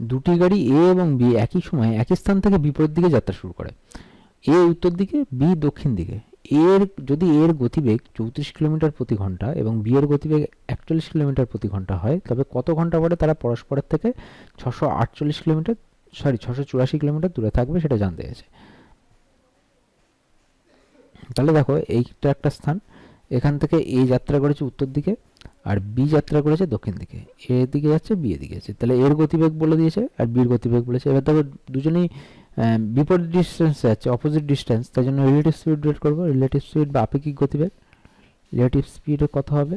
দুটি গাড়ি এ এবং বি একই সময়ে একই স্থান থেকে বিপরীত দিকে যাত্রা শুরু করে। এ উত্তর দিকে বি দক্ষিণ দিকে। এর, যদি এর গতিবেগ চৌত্রিশ কিলোমিটার প্রতি ঘণ্টা এবং বি এর গতিবেগ একচল্লিশ কিলোমিটার প্রতি ঘণ্টা হয়, তবে কত ঘণ্টা পরে তারা পরস্পরের থেকে ছশো আটচল্লিশ কিলোমিটার সরি ছশো চুরাশি কিলোমিটার দূরে থাকবে সেটা জানতে গেছে তাহলে দেখো, এইটা একটা স্থান। এখান থেকে এ যাত্রা করেছে উত্তর দিকে আর বি যাত্রা করেছে দক্ষিণ দিকে। এ দিকে যাচ্ছে বি এদিকে যাচ্ছে। তাহলে এর গতিবেগ বলে দিয়েছে আর বির গতিবেগ বলেছে। এবার দেখো, দুজনেই বিপরীত ডিস্টেন্স যাচ্ছে অপোজিট ডিস্টেন্স তাই জন্য রিলেটিভ স্পিড বের করব। রিলেটিভ স্পিড বা আপেক্ষিক গতিবেগ। রিলেটিভ স্পিডে কত হবে?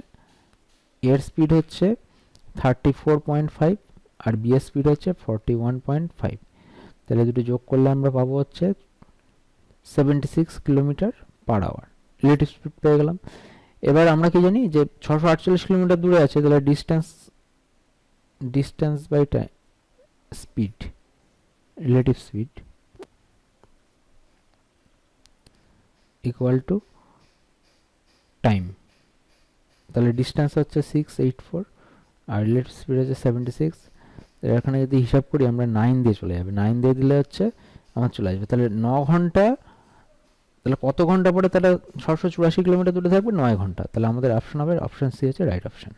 এর স্পিড হচ্ছে থার্টি ফোর পয়েন্ট ফাইভ আর বি এর স্পিড হচ্ছে ফর্টি ওয়ান পয়েন্ট ফাইভ তাহলে দুটো যোগ করলে আমরা পাবো হচ্ছে seventy six kilometre per hour relative speed পেয়ে গেলাম। এবার আমরা কি জানি যে ছশো আটচল্লিশ কিলোমিটার দূরে আছে, তাহলে distance distance by time speed relative speed equal to time তাহলে ডিস্টেন্স হচ্ছে সিক্স এইট ফোর আর রিলেটিভ স্পিড হচ্ছে সেভেন্টি সিক্স এখানে যদি হিসাব করি, আমরা নাইন দিয়ে চলে যাবে। নাইন দিয়ে দিলে হচ্ছে, আমার চলে আসবে। তাহলে ন ঘণ্টা তাহলে কত ঘণ্টা পরে তাহলে ছশো চুরাশি কিলোমিটার দূরে থাকবে? নয় ঘণ্টা। তাহলে আমাদের অপশন হবে অপশন সি হচ্ছে রাইট অপশন